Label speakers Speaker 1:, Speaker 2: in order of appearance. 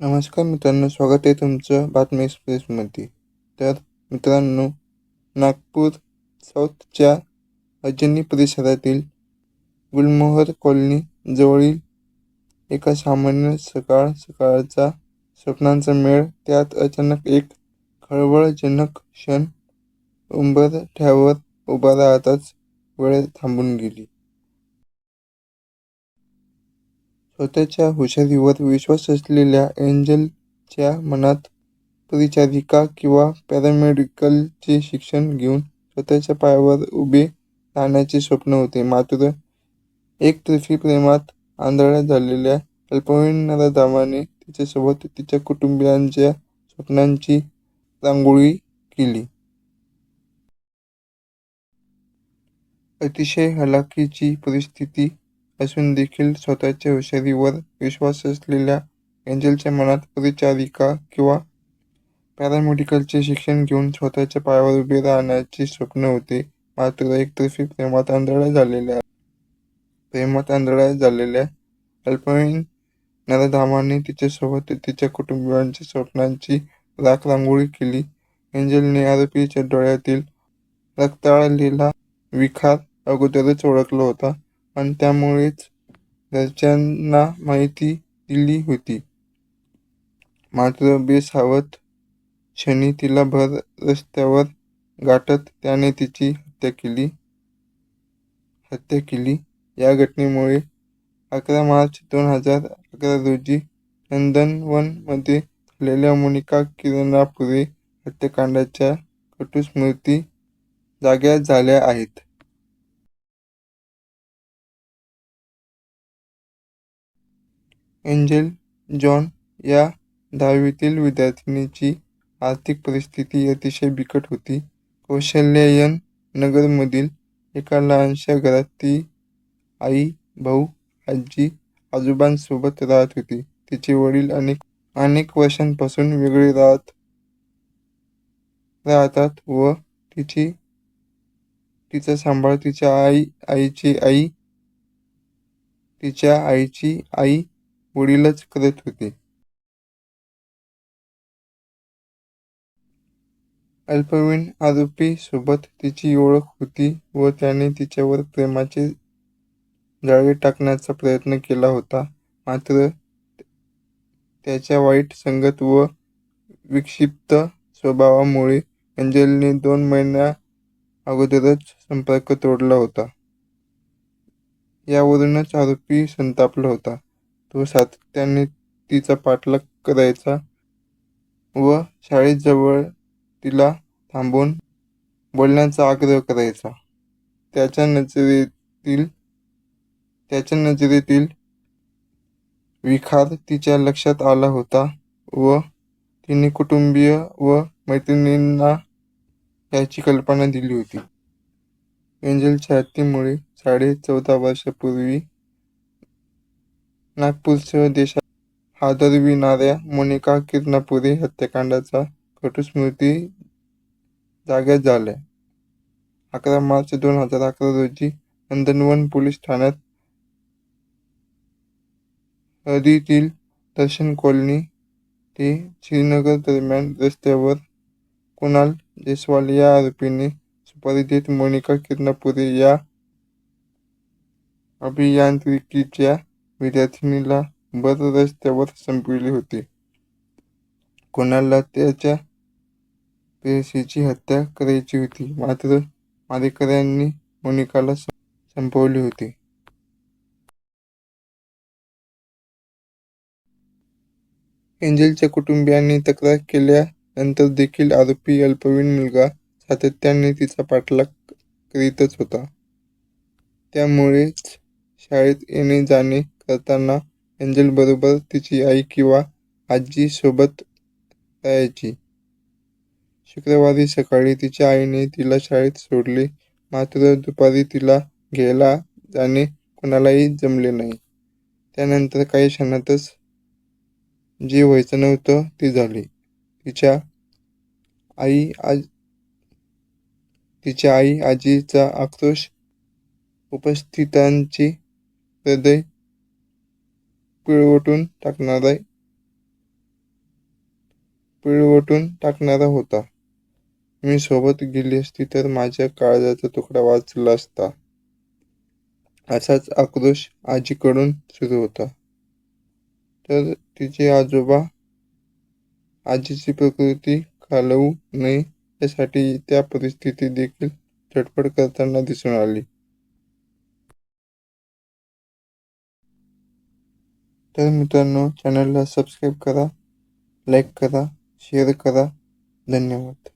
Speaker 1: नमस्कार मित्रांनो स्वागत आहे तुमचं बातमी एक्सप्रेसमध्ये. तर मित्रांनो नागपूर साऊथच्या अजनी परिसरातील गुलमोहर कॉलनी जवळील एका सामान्य सकाळ सकाळचा स्वप्नांचा मेळ. त्यात अचानक एक खळबळजनक क्षण उंबरठ्यावर उभा राहताच वेळ थांबून गेली. स्वतःच्या हुशारीवर विश्वास असलेल्या एंजलच्या मनात परिचारिका किंवा पॅरामेडिकलचे शिक्षण घेऊन स्वतःच्या पायावर उभे राहण्याचे स्वप्न होते. मात्र एकतर्फी प्रेमात आंधळ्या झालेल्या अल्पवयीन नराधामाने तिच्यासोबत तिच्या कुटुंबियांच्या स्वप्नांची रांगोळी केली. अतिशय हलाखीची परिस्थिती असून देखील स्वतःच्या हुशारीवर विश्वास असलेल्या एंजलच्या मनात परिचारिका किंवा पॅरामेडिकलचे शिक्षण घेऊन स्वतःच्या पायावर उभे राहण्याचे स्वप्न होते. मात्र एकतर्फी प्रेमात आंधळ्या झालेल्या प्रेमात आंधळ्या झालेल्या अल्पवयीन नरधामाने तिच्यासोबत तिच्या कुटुंबियांच्या स्वप्नांची राख रांगोळी केली. एंजलने आरोपीच्या डोळ्यातील रक्ताळलेला विखार अगोदरच ओळखला होता. आणि त्यामुळेच घरच्यांना माहिती दिली होती. मात्र बेसावध क्षणी तिला भर रस्त्यावर गाठत त्याने तिची हत्या केली. हत्या केली. या घटनेमुळे अकरा मार्च दोन हजार अकरा रोजी नंदनवनमध्ये झालेल्या मोनिका किरणापुरे हत्याकांडाच्या कटू स्मृती जाग्या झाल्या आहेत. एंजेल जॉन या दहावीतील विद्यार्थिनीची आर्थिक परिस्थिती अतिशय बिकट होती. कौशल्यायन नगरमधील एका लहानशा घरात ती आई भाऊ आजी आजोबांसोबत राहत होती. तिचे वडील अनेक अनेक वर्षांपासून वेगळे राहत राहतात व तिची तिचा सांभाळ तिच्या आई आईची आई तिच्या आईची आई वडीलच करत होते अल्पवयीन आरोपी सोबत तिची ओळख होती व त्याने तिच्यावर प्रेमाचे जाळे टाकण्याचा प्रयत्न केला होता. मात्र त्याच्या वाईट संगत व विक्षिप्त स्वभावामुळे अंजलने दोन महिन्या अगोदरच संपर्क तोडला होता. यावरूनच आरोपी संतापला होता. तो सातत्याने तिचा पाठलाग करायचा व शाळेजवळ तिला थांबून बोलण्याचा आग्रह करायचा. त्याच्या नजरेतील त्याच्या नजरेतील विखार तिच्या लक्षात आला होता व तिने कुटुंबीय व मैत्रिणींना याची कल्पना दिली होती. एंजलच्या हत्येमुळे साडे चौदा वर्षापूर्वी नागपूरसह देशात हादरविणाऱ्या मोनिका किरणापुरे हत्याकांडाचा कटू स्मृती झाल्या. अकरा मार्च दोन हजार अकरा रोजी नंदनवन पोलीस ठाण्यात हरीतील दर्शन कॉलनी ते श्रीनगर दरम्यान रस्त्यावर कुणाल जयस्वाल या आरोपीने सुपारी देत मोनिका किरणापुरे या अभियांत्रिकीच्या विद्यार्थिनीला भर रस्त्यावर संपविले होते. कोणाला त्याच्या प्रेयसीची हत्या करायची होती मात्र मारेकऱ्यांनी मोनिकाला संपवली होती. एंजेलच्या कुटुंबियांनी तक्रार केल्यानंतर देखील आरोपी अल्पवयीन मुलगा सातत्याने तिचा पाठलाग करीतच होता. त्यामुळेच शाळेत येणे जाणे करताना एंजलबरोबर तिची आई किंवा आजी सोबत राहायची शुक्रवारी सकाळी तिच्या आईने तिला शाळेत सोडले. मात्र दुपारी तिला घ्यायला जाणे कोणालाही जमले नाही. त्यानंतर काही क्षणातच जे व्हायचं नव्हतं ते झाले. तिच्या आई आज तिच्या आई आजीचा आक्रोश उपस्थितांची हृदय पिळवटून टाकणारा पिळवटून टाकणारा होता. मी सोबत गेली असती तर माझ्या काळजाचा तुकडा वाचला असता. असाच आक्रोश आजीकडून सुरू होता. तर तिचे आजोबा आजीची प्रकृती खालवू नये यासाठी त्या परिस्थितीत देखील धडपड करताना दिसून आली. तर मित्रांनो चॅनलला सबस्क्राईब करा लाईक करा शेअर करा. धन्यवाद.